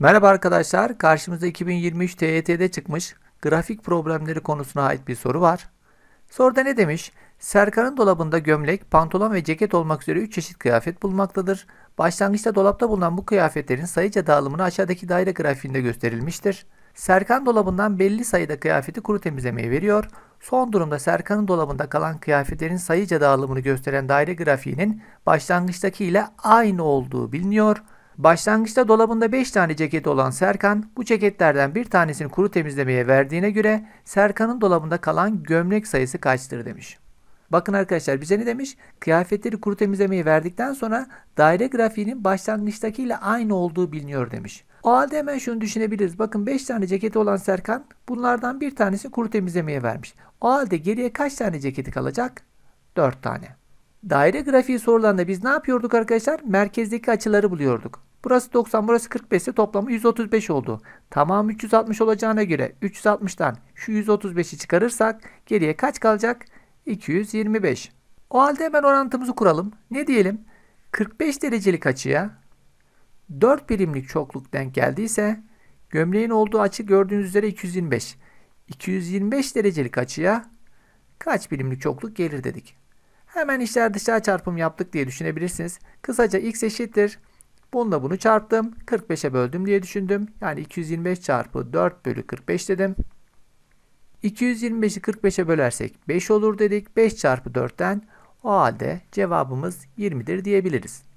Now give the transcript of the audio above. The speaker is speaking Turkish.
Merhaba arkadaşlar, karşımızda 2023 TYT'de çıkmış grafik problemleri konusuna ait bir soru var. Soruda ne demiş? Serkan'ın dolabında gömlek, pantolon ve ceket olmak üzere 3 çeşit kıyafet bulunmaktadır. Başlangıçta dolapta bulunan bu kıyafetlerin sayıca dağılımını aşağıdaki daire grafiğinde gösterilmiştir. Serkan dolabından belli sayıda kıyafeti kuru temizlemeye veriyor. Son durumda Serkan'ın dolabında kalan kıyafetlerin sayıca dağılımını gösteren daire grafiğinin başlangıçtaki ile aynı olduğu biliniyor. Başlangıçta dolabında 5 tane ceketi olan Serkan, bu ceketlerden bir tanesini kuru temizlemeye verdiğine göre Serkan'ın dolabında kalan gömlek sayısı kaçtır demiş. Bakın arkadaşlar bize ne demiş? Kıyafetleri kuru temizlemeye verdikten sonra daire grafiğinin başlangıçtakiyle aynı olduğu biliniyor demiş. O halde hemen şunu düşünebiliriz. Bakın 5 tane ceketi olan Serkan bunlardan bir tanesi kuru temizlemeye vermiş. O halde geriye kaç tane ceketi kalacak? 4 tane. Daire grafiği sorularında biz ne yapıyorduk arkadaşlar? Merkezdeki açıları buluyorduk. Burası 90, burası 45 ise toplamı 135 oldu. Tamam 360 olacağına göre 360'tan şu 135'i çıkarırsak geriye kaç kalacak? 225. O halde hemen orantımızı kuralım. Ne diyelim? 45 derecelik açıya 4 birimlik çokluk denk geldiyse gömleğin olduğu açı gördüğünüz üzere 225. 225 derecelik açıya kaç birimlik çokluk gelir dedik. Hemen içler dışlar çarpım yaptık diye düşünebilirsiniz. Kısaca x eşittir. Bununla bunu çarptım. 45'e böldüm diye düşündüm. Yani 225 çarpı 4 bölü 45 dedim. 225'i 45'e bölersek 5 olur dedik. 5 çarpı 4'ten o halde cevabımız 20'dir diyebiliriz.